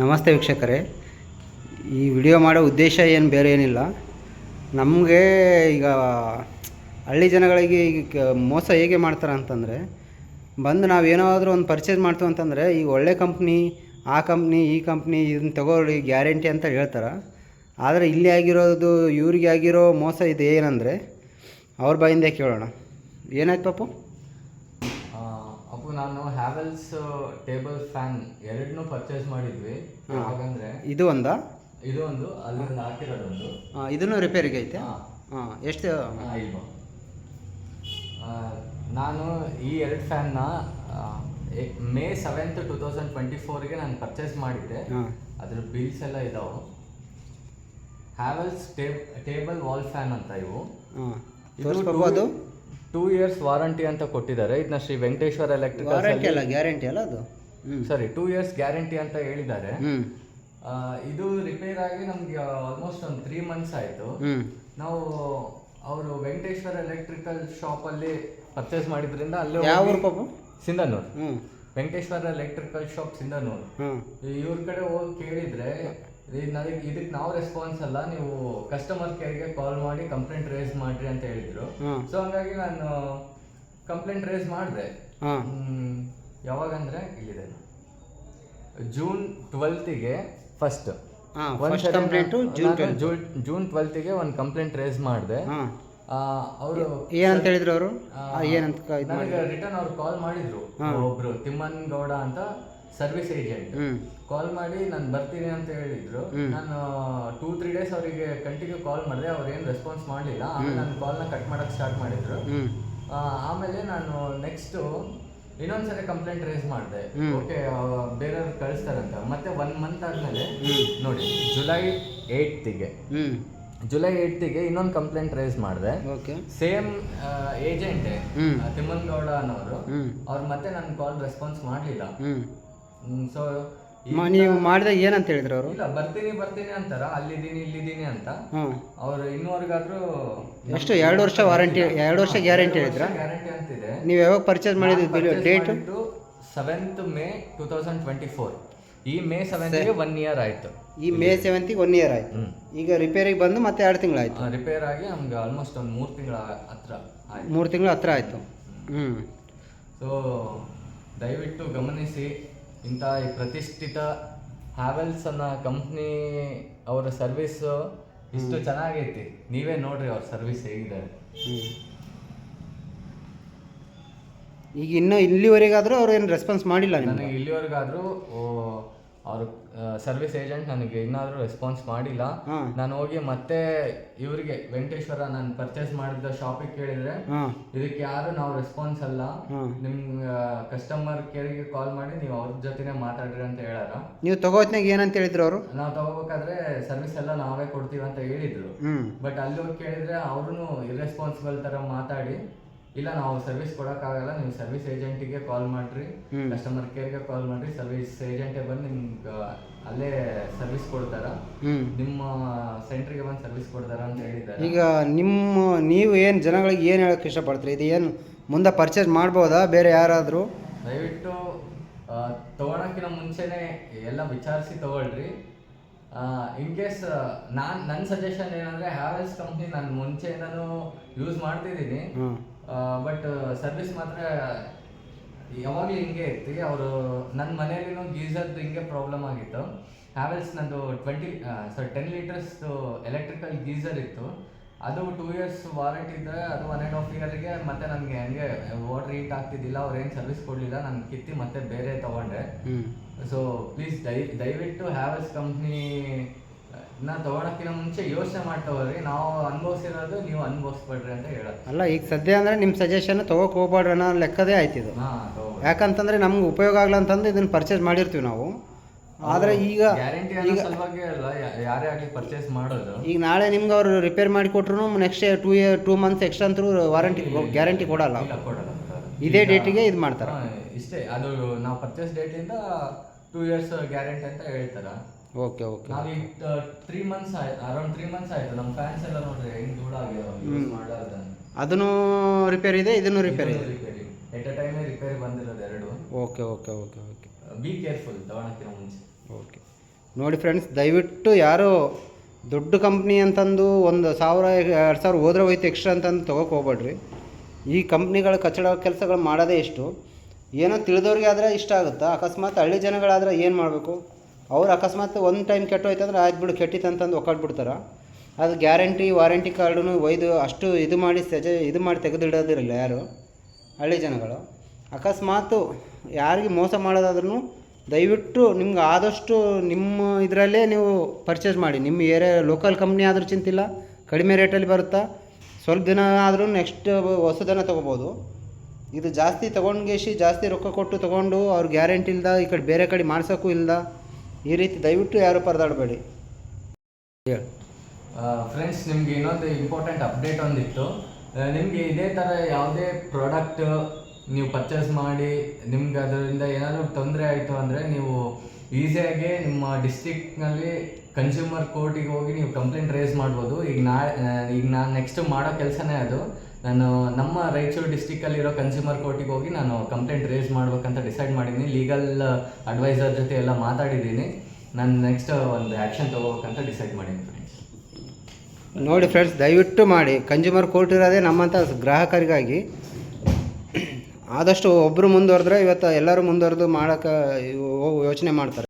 ನಮಸ್ತೆ ವೀಕ್ಷಕರೇ. ಈ ವಿಡಿಯೋ ಮಾಡೋ ಉದ್ದೇಶ ಏನು, ಬೇರೆ ಏನಿಲ್ಲ. ನಮಗೆ ಈಗ ಹಳ್ಳಿ ಜನಗಳಿಗೆ ಈಗ ಮೋಸ ಹೇಗೆ ಮಾಡ್ತಾರೆ ಅಂತಂದರೆ, ಬಂದು ನಾವು ಏನಾದರೂ ಒಂದು ಪರ್ಚೇಸ್ ಮಾಡ್ತೀವಿ ಅಂತಂದರೆ ಈಗ ಒಳ್ಳೆ ಕಂಪ್ನಿ ಆ ಕಂಪ್ನಿ ಈ ಕಂಪ್ನಿ ಇದನ್ನ ತಗೊಳ್ಳಿ ಗ್ಯಾರಂಟಿ ಅಂತ ಹೇಳ್ತಾರೆ. ಆದರೆ ಇಲ್ಲಿ ಆಗಿರೋದು, ಇವ್ರಿಗೆ ಆಗಿರೋ ಮೋಸ ಇದು ಏನಂದರೆ ಅವ್ರ ಬಾಯಿಂದ ಕೇಳೋಣ. ಏನಾಯ್ತು ಪಾಪು? ನಾನು ಹ್ಯಾವೆಲ್ಸ್ ಟೇಬಲ್ ಫ್ಯಾನ್ ಎರಡನ್ನೂ ಪರ್ಚೇಸ್ ಮಾಡಿದ್ವಿ. ಹಾಗಂದ್ರೆ ಇದು ಒಂದ? ಇದು ಒಂದು ಅಲ್ಲೊಂದು ಹಾಕಿರೋದೊಂದು. ಆ, ಇದನ್ನು ರಿಪೇರಿಗೆ ಐತೆ? ಹಾ. ಹಾಂ ಎಷ್ಟು? ಆ, ಇಲ್ವಾ ಆ, ನಾನು ಈ ಎರಡು ಫ್ಯಾನ್ನ May seventh two thousand twenty ಫೋರ್ಗೆ ನಾನು ಪರ್ಚೇಸ್ ಮಾಡಿದ್ದೆ. ಹಾಂ. ಅದ್ರ ಬಿಲ್ಸ್ ಎಲ್ಲ ಇದಾವೆ. ಹ್ಯಾವೆಲ್ಸ್ ಟೇಬಲ್ ವಾಲ್ ಫ್ಯಾನ್ ಅಂತ ಇವು. ಹಾಂ. ಟೂ ಇಯರ್ಸ್ ವಾರಂಟಿ ಅಂತ ಕೊಟ್ಟಿದ್ದಾರೆ. ಇದನ್ನ ಶ್ರೀ ವೆಂಕಟೇಶ್ವರ ವಾರಂಟಿ ಗ್ಯಾರಂಟಿ ಅಲ್ಲ ಅದು? ಸರಿ ಟೂ ಇಯರ್ಸ್ ಗ್ಯಾರಂಟಿ ಅಂತ ಹೇಳಿದ್ದಾರೆ. ಆ, ಇದು ರಿಪೇರ್ ಆಗಿ ನಮ್ಗೆ ಆಲ್ಮೋಸ್ಟ್ ಒಂದು ತ್ರೀ ಮಂತ್ಸ್ ಆಯ್ತು. ನಾವು ಅವರು ವೆಂಕಟೇಶ್ವರ ಎಲೆಕ್ಟ್ರಿಕಲ್ ಶಾಪ್ ಅಲ್ಲಿ ಪರ್ಚೇಸ್ ಮಾಡಿದ್ರಿಂದ ಅಲ್ಲೇ ಯಾವ ಹೋಗಿ- ಊರು ಪಾಪು? Sindhanur. Venkateshwara electrical shop Sindhanur. ಇವ್ರ ಕಡೆ ಹೋಗಿ ಕೇಳಿದ್ರೆ ಇದ್ ನನಗೆ ಇದಕ್ಕೆ ನಾವು ರೆಸ್ಪಾನ್ಸ್ ಅಲ್ಲ ನೀವು ಕಸ್ಟಮರ್ ಕೇರ್ಗೆ ಕಾಲ್ ಮಾಡಿ ಕಂಪ್ಲೇಂಟ್ ರೇಸ್ ಮಾಡ್ರಿ ಅಂತ ಹೇಳಿದ್ರು. ಸೊ ಹಂಗಾಗಿ ನಾನು ಕಂಪ್ಲೇಂಟ್ ರೇಸ್ ಮಾಡಿದೆ. ಯಾವಾಗಂದ್ರೆ ಇಲ್ಲಿದೆ. June ಟ್ವೆಲ್ತಿಗೆ first June twelve June June ಟ್ವೆಲ್ತಿಗೆ ಒಂದು ಕಂಪ್ಲೇಂಟ್ ರೇಸ್ ಮಾಡಿದೆ. ಅವರು ಏನಂತ ಹೇಳಿದ್ರು ಅವರು? ಏನಂತ ಕ- ನನಗೆ ರಿಟರ್ನ್ ಅವ್ರು ಕಾಲ್ ಮಾಡಿದ್ರು. ಒಬ್ರು ತಿಮ್ಮನ್ ಗೌಡ ಅಂತ ಸರ್ವಿಸ್ ಏಜೆಂಟ್ ಕಾಲ್ ಮಾಡಿ ನಾನು ಬರ್ತೀನಿ ಅಂತ ಹೇಳಿದ್ರು. ನಾನು ಟೂ ತ್ರೀ ಡೇಸ್ ಅವರಿಗೆ ಕಂಟಿನ್ಯೂ ಕಾಲ್ ಮಾಡಿದೆ. ಅವ್ರು ಏನು ರೆಸ್ಪಾನ್ಸ್ ಮಾಡಲಿಲ್ಲ. ಆಮೇಲೆ ನಾನು ಕಾಲ್ನ ಕಟ್ ಮಾಡಕ್ಕೆ ಸ್ಟಾರ್ಟ್ ಮಾಡಿದ್ರು. ಆಮೇಲೆ ನಾನು ನೆಕ್ಸ್ಟ್ ಇನ್ನೊಂದ್ಸರಿ ಕಂಪ್ಲೇಂಟ್ ರೇಸ್ ಮಾಡಿದೆ. ಓಕೆ ಬೇರೆಯವ್ರು ಕಳಿಸ್ತಾರಂತ. ಮತ್ತೆ ಒನ್ ಮಂತ್ ಆದ್ಮೇಲೆ ನೋಡಿ ಜುಲೈ ಏಯ್ತಿಗೆ ಹ್ಞೂ ಜುಲೈ ಏಯ್ತಿಗೆ ಇನ್ನೊಂದು ಕಂಪ್ಲೇಂಟ್ ರೇಸ್ ಮಾಡಿದೆ. ಸೇಮ್ ಏಜೆಂಟೇ ತಿಮ್ಮನ್ ಗೌಡ ಅನ್ನೋರು. ಅವ್ರು ಮತ್ತೆ ನನ್ನ ಕಾಲ್ ರೆಸ್ಪಾನ್ಸ್ ಮಾಡಲಿಲ್ಲ. ಸೊ ನೀವು ಮಾಡಿದಾಗ ಏನಂತ ಹೇಳಿದ್ರು ಅವರು? ಇಲ್ಲ ಬರ್ತೀನಿ ಬರ್ತೀನಿ ಅಂತಾರ ಅಲ್ಲಿದ್ದೀನಿ ಇಲ್ಲಿದ್ದೀನಿ ಅಂತ. ಅವರು ಇನ್ನೂವರೆಗಾದ್ರೂ ಎಷ್ಟು ಎರಡು ವರ್ಷ ವಾರಂಟಿ ಎರಡು ವರ್ಷ ಗ್ಯಾರಂಟಿ ಹೇಳಿದ್ರ? ಗ್ಯಾರಂಟಿ ಅಂತಿದೆ. ನೀವು ಯಾವಾಗ ಪರ್ಚೇಸ್ ಮಾಡಿದ್ದು date? Seventh May two thousand twenty four ಈ ಮೇ ಸೆವೆಂತ್ಗೆ ಒನ್ ಇಯರ್ ಆಯಿತು. ಈ ಮೇ ಸೆವೆಂತಿಗೆ ಒನ್ ಇಯರ್ ಆಯಿತು. ಈಗ ರಿಪೇರಿಗೆ ಬಂದು ಮತ್ತೆ ಎರಡು ತಿಂಗಳಾಯಿತು ರಿಪೇರ್ ಆಗಿ ನಮ್ಗೆ ಆಲ್ಮೋಸ್ಟ್ ಒಂದು ಮೂರು ತಿಂಗಳ ಹತ್ರ ಆಯ್ತು. ಮೂರು ತಿಂಗಳು ಹತ್ರ ಆಯಿತು. ಹ್ಞೂ ಸೊ ದಯವಿಟ್ಟು ಗಮನಿಸಿ. ಇಂಥ ಈ ಪ್ರತಿಷ್ಠಿತ ಹ್ಯಾವೆಲ್ಸ್ ಅನ್ನೋ ಕಂಪ್ನಿ ಅವರ ಸರ್ವಿಸ್ ಇಷ್ಟು ಚೆನ್ನಾಗೈತಿ. ನೀವೇ ನೋಡ್ರಿ ಅವ್ರ ಸರ್ವಿಸ್ ಹೇಗಿದೆ. ಈಗ ಇನ್ನೂ ಇಲ್ಲಿವರೆಗಾದರೂ ಅವ್ರು ಏನು ರೆಸ್ಪಾನ್ಸ್ ಮಾಡಿಲ್ಲ ನಿಮಗೆ? ನನಗೆ ಇಲ್ಲಿವರೆಗಾದ್ರೂ ಅವ್ರ ಸರ್ವಿಸ್ ಏಜೆಂಟ್ ನನಗೆ ಇನ್ನಾದರೂ ರೆಸ್ಪಾನ್ಸ್ ಮಾಡಿಲ್ಲ. ನಾನು ಹೋಗಿ ಮತ್ತೆ ಇವರಿಗೆ ವೆಂಕಟೇಶ್ವರ ನಾನು ಪರ್ಚೇಸ್ ಮಾಡಿದ ಶಾಪಿಗೆ ಕೇಳಿದ್ರೆ ಇದಕ್ಕೆ ಯಾರು ನಾವು ರೆಸ್ಪಾನ್ಸ್ ಅಲ್ಲ. ನಿಮ್ ಕಸ್ಟಮರ್ ಕೇರಿಗೆ ಕಾಲ್ ಮಾಡಿ ನೀವು ಅವ್ರ ಜೊತೆನೆ ಮಾತಾಡ್ರಿ ಅಂತ ಹೇಳಾರ ನೀವು ತಗೋತ್ನಾಗ ಏನಂತ ಹೇಳಿದ್ರು ಅವರು? ನಾವು ತಗೋಬೇಕಾದ್ರೆ ಸರ್ವಿಸ್ ಎಲ್ಲ ನಾವೇ ಕೊಡ್ತೀವಿ ಅಂತ ಹೇಳಿದ್ರು. ಬಟ್ ಅಲ್ಲಿ ಹೋಗಿ ಕೇಳಿದ್ರೆ ಅವ್ರು ಇರ್ರೆಸ್ಪಾನ್ಸಿಬಲ್ ತರ ಮಾತಾಡಿ ಇಲ್ಲ ನಾವು ಸರ್ವಿಸ್ ಕೊಡೋಕ್ಕಾಗಲ್ಲ. ನೀವು ಸರ್ವಿಸ್ ಏಜೆಂಟಿಗೆ ಕಾಲ್ ಮಾಡ್ರಿ. ಕಸ್ಟಮರ್ ಕೇರ್ಗೆ ಕಾಲ್ ಮಾಡ್ರಿ. ಸರ್ವಿಸ್ ಏಜೆಂಟೇ ಬಂದು ನಿಮ್ಗೆ ಅಲ್ಲೇ ಸರ್ವಿಸ್ ಕೊಡ್ತಾರ. ನಿಮ್ಮ ಸೆಂಟ್ರಿಗೆ ಬಂದು ಸರ್ವಿಸ್ ಕೊಡ್ತಾರ ಅಂತ ಹೇಳಿದ್ದಾರೆ ಈಗ ನಿಮ್ಮ ನೀವು ಏನು ಜನಗಳಿಗೆ ಏನು ಹೇಳೋಕ್ಕೆ ಇಷ್ಟಪಡ್ತೀರಿ? ಇದು ಏನು ಮುಂದೆ ಪರ್ಚೇಸ್ ಮಾಡ್ಬೋದಾ? ಬೇರೆ ಯಾರಾದರೂ? ದಯವಿಟ್ಟು ತೊಗೊಳಕ್ಕಿಂತ ಮುಂಚೆನೇ ಎಲ್ಲ ವಿಚಾರಿಸಿ ತಗೊಳ್ರಿ. ಇನ್ ಕೇಸ್ ನಾನು ನನ್ನ ಸಜೆಷನ್ ಏನಂದ್ರೆ ಹ್ಯಾವೆಲ್ಸ್ ಕಂಪ್ನಿ ನಾನು ಮುಂಚೆ ಮುಂಚೆಯಿಂದನೂ ಯೂಸ್ ಮಾಡ್ತಿದ್ದೀನಿ. ಬಟ್ ಸರ್ವಿಸ್ ಮಾತ್ರ ಯಾವಾಗಲೂ ಹಿಂಗೆ ಇತ್ತು. ಅವರು ನನ್ನ ಮನೆಯಲ್ಲಿನೂ ಗೀಸರ್ದು ಹಿಂಗೆ ಪ್ರಾಬ್ಲಮ್ ಆಗಿತ್ತು. ಹ್ಯಾವೆಲ್ಸ್ ನಂದು twenty sorry ten litres electrical geyser ಇತ್ತು. ಅದು ಟೂ ಇಯರ್ಸ್ ವಾರಂಟಿ ಇದ್ದರೆ ಅದು ಒನ್ ಆ್ಯಂಡ್ ಹಾಫ್ ಇಯರ್ಗೆ ಮತ್ತೆ ನನಗೆ ಹಂಗೆ ವಾಟರ್ ಹೀಟ್ ಆಗ್ತಿದ್ದಿಲ್ಲ ಅವ್ರು ಏನು ಸರ್ವಿಸ್ ಕೊಡಲಿಲ್ಲ ನಾನು ಕಿತ್ತಿ ಮತ್ತೆ ಬೇರೆ ತೊಗೊಂಡೆ. ಸೊ ಪ್ಲೀಸ್ ದಯ ದಯವಿಟ್ಟು ಹ್ಯಾವೆಲ್ಸ್ ಕಂಪ್ನಿ ನಾ ತಗೊಳಕ್ಕಿಂತ ಮುಂಚೆ ಯೋಚನೆ ಮಾಡ್ತಾ ನಾವು ಅನುಭವಿಸಿರೋದು ನೀವು ಅನುಭವಿಸ್ಬೇಡ್ರಿ ಅಂತ ಹೇಳೋದು. ಅಲ್ಲ ಈಗ ಸದ್ಯ ಅಂದ್ರೆ ನಿಮ್ಮ ಸಜೆಷನ್ ತೊಗೋಕೆ ಹೋಗ್ಬೇಡ್ರಿ ಅನ್ನೋ ಲೆಕ್ಕದೇ ಆಯ್ತು ಇದು. ಹಾಂ ಯಾಕಂತಂದರೆ ನಮ್ಗೆ ಉಪಯೋಗ ಆಗಲ್ಲ ಅಂತಂದು ಇದನ್ನು ಪರ್ಚೇಸ್ ಮಾಡಿರ್ತೀವಿ ನಾವು. ಆದರೆ ಈಗ ಗ್ಯಾರಂಟಿ ಅನ್ನೋ ಸಲುವಾಗಿ ಅಲ್ಲ ಯಾ- ಯಾರೇ ಆಗಲಿ ಪರ್ಚೇಸ್ ಮಾಡೋದು. ಈಗ ನಾಳೆ ನಿಮ್ಗೆ ಅವರು ರಿಪೇರ್ ಮಾಡಿ ಕೊಟ್ರು next two year two months extra ಅಂತೂ ವಾರಂಟಿ ಗ್ಯಾರಂಟಿ ಕೊಡಲ್ಲ. ಇಲ್ಲ ಕೊಡಲ್ಲ ಕೊಡಲ್ಲ. ಇದೇ ಡೇಟಿಗೆ ಇದು ಮಾಡ್ತಾರೆ. ಹಾ, ಇಷ್ಟೇ ಅದು ನಾವು ಪರ್ಚೇಸ್ ಡೇಟಿಂದ ಟೂ ಇಯರ್ಸ್ ಗ್ಯಾರಂಟಿ ಅಂತ ಹೇಳ್ತಾರ? ಓಕೆ ಓಕೆ ನಾವೀಗ ತ್ರೀ ಮಂತ್ಸ್ ಆಯ್ತು ಅರೌಂಡ್ ತ್ರೀ ಮಂತ್ಸ್ ಆಯ್ತು. ನಮ್ಮ ಫ್ಯಾನ್ಸ್ ಎಲ್ಲ ನೋಡ್ರಿ ಹೆಂಗ್ ಧೂಳ ಆಗ್ಯಾವ ಅದನ್ನು ರಿಪೇರ್ ಇದೆ ಇದನ್ನು ರಿಪೇರ್ ಇದೆ? ರಿಪೇರಿ ಎಟ್ ಅ ಟೈಮೇ ರಿಪೇರಿ ಬಂದಿರೋದು ಎರಡು. Okay okay okay okay be careful ತಗೊಳಕ್ಕಿಂತ ಮುಂಚೆ. ಓಕೆ ನೋಡಿ ಫ್ರೆಂಡ್ಸ್ ದಯವಿಟ್ಟು ಯಾರು ದೊಡ್ಡ ಕಂಪ್ನಿ ಅಂತಂದು ಒಂದು ಸಾವಿರ ಎರಡು ಸಾವಿರ ಹೋದ್ರೆ ಹೋಯ್ತು ಎಕ್ಸ್ಟ್ರಾ ಅಂತಂದು ತೊಗೋಕೆ ಹೋಗ್ಬೇಡ್ರಿ. ಈ ಕಂಪ್ನಿಗಳ ಕಚ್ಚಡ ಕೆಲಸಗಳು ಮಾಡೋದೇ ಇಷ್ಟು. ಏನೋ ತಿಳಿದವ್ರಿಗೆ ಆದರೆ ಇಷ್ಟ ಆಗುತ್ತಾ? ಅಕಸ್ಮಾತ್ ಹಳ್ಳಿ ಜನಗಳಾದ್ರೆ ಏನು ಮಾಡಬೇಕು? ಅವ್ರು ಅಕಸ್ಮಾತ್ ಒಂದು ಟೈಮ್ ಕೆಟ್ಟೋಯ್ತು ಅಂದ್ರೆ ಆಯ್ತು ಬಿಡು ಕೆಟ್ಟಿತ್ತು ಅಂತಂದು ಒಕ್ಕಾಡ್ಬಿಡ್ತಾರೆ ಅದು ಗ್ಯಾರಂಟಿ ವಾರಂಟಿ ಕಾರ್ಡನ್ನು ಒಯ್ದು ಅಷ್ಟು ಇದು ಮಾಡಿ ಸಜ, ಇದು ಮಾಡಿ ತೆಗೆದಿಡೋದಿರಲ್ಲ ಯಾರು? ಹಳ್ಳಿ ಜನಗಳು. ಅಕಸ್ಮಾತು ಯಾರಿಗೆ ಮೋಸ ಮಾಡೋದಾದ್ರೂ ದಯವಿಟ್ಟು ನಿಮ್ಗೆ ಆದಷ್ಟು ನಿಮ್ಮ ಇದರಲ್ಲೇ ನೀವು ಪರ್ಚೇಸ್ ಮಾಡಿ. ನಿಮ್ಮ ಏರಿಯಾ ಲೋಕಲ್ ಕಂಪ್ನಿ ಆದರೂ ಚಿಂತಿಲ್ಲ, ಕಡಿಮೆ ರೇಟಲ್ಲಿ ಬರುತ್ತಾ? ಸ್ವಲ್ಪ ದಿನ ಆದರೂ ನೆಕ್ಸ್ಟ್ ಹೊಸದನ್ನು ತೊಗೋಬೋದು. ಇದು ಜಾಸ್ತಿ ತೊಗೊಂಡ್ಗೇಸಿ ಜಾಸ್ತಿ ರೊಕ್ಕ ಕೊಟ್ಟು ತೊಗೊಂಡು ಅವ್ರು ಗ್ಯಾರಂಟಿ ಇಲ್ಲದ ಈ ಕಡೆ ಬೇರೆ ಕಡೆ ಮಾಡ್ಸೋಕ್ಕೂ ಇಲ್ದ ಈ ರೀತಿ ದಯವಿಟ್ಟು ಯಾರು ಪರದಾಡಬೇಡಿ. ಹೇಳಿ. ಫ್ರೆಂಡ್ಸ್ ನಿಮ್ಗೆ ಇನ್ನೊಂದು ಇಂಪಾರ್ಟೆಂಟ್ ಅಪ್ಡೇಟ್ ಒಂದಿತ್ತು. ನಿಮಗೆ ಇದೇ ಥರ ಯಾವುದೇ ಪ್ರಾಡಕ್ಟ್ ನೀವು ಪರ್ಚೇಸ್ ಮಾಡಿ ನಿಮ್ಗೆ ಅದರಿಂದ ಏನಾದರೂ ತೊಂದರೆ ಆಯಿತು ಅಂದರೆ ನೀವು ಈಸಿಯಾಗಿ ನಿಮ್ಮ ಡಿಸ್ಟಿಕ್ನಲ್ಲಿ ಕನ್ಸ್ಯೂಮರ್ ಕೋರ್ಟಿಗೆ ಹೋಗಿ ನೀವು ಕಂಪ್ಲೇಂಟ್ ರೇಸ್ ಮಾಡ್ಬೋದು. ಈಗ ನಾ ಈಗ ನಾನು ನೆಕ್ಸ್ಟ್ ಮಾಡೋ ಕೆಲಸನೇ ಅದು. ನಾನು ನಮ್ಮ ರಾಯಚೂರು ಡಿಸ್ಟಿಕಲ್ಲಿರೋ ಕನ್ಸ್ಯೂಮರ್ ಕೋರ್ಟಿಗೆ ಹೋಗಿ ನಾನು ಕಂಪ್ಲೇಂಟ್ ರೇಸ್ ಮಾಡ್ಬೇಕಂತ ಡಿಸೈಡ್ ಮಾಡಿದ್ದೀನಿ. ಲೀಗಲ್ ಅಡ್ವೈಸರ್ ಜೊತೆ ಎಲ್ಲ ಮಾತಾಡಿದ್ದೀನಿ. ನಾನು ನೆಕ್ಸ್ಟ್ ಒಂದು ಆ್ಯಕ್ಷನ್ ತೊಗೋಬೇಕಂತ ಡಿಸೈಡ್ ಮಾಡಿದ್ದೀನಿ ಫ್ರೆಂಡ್ಸ್ ನೋಡಿ ಫ್ರೆಂಡ್ಸ್ ದಯವಿಟ್ಟು ಮಾಡಿ. ಕನ್ಸ್ಯೂಮರ್ ಕೋರ್ಟ್ ಇರೋದೇ ನಮ್ಮಂಥ ಗ್ರಾಹಕರಿಗಾಗಿ. ಆದಷ್ಟು ಒಬ್ಬರು ಮುಂದುವರೆದ್ರೆ ಇವತ್ತು ಎಲ್ಲರೂ ಮುಂದುವರೆದು ಮಾಡೋಕ್ಕೆ ಯೋಚನೆ ಮಾಡ್ತಾರೆ.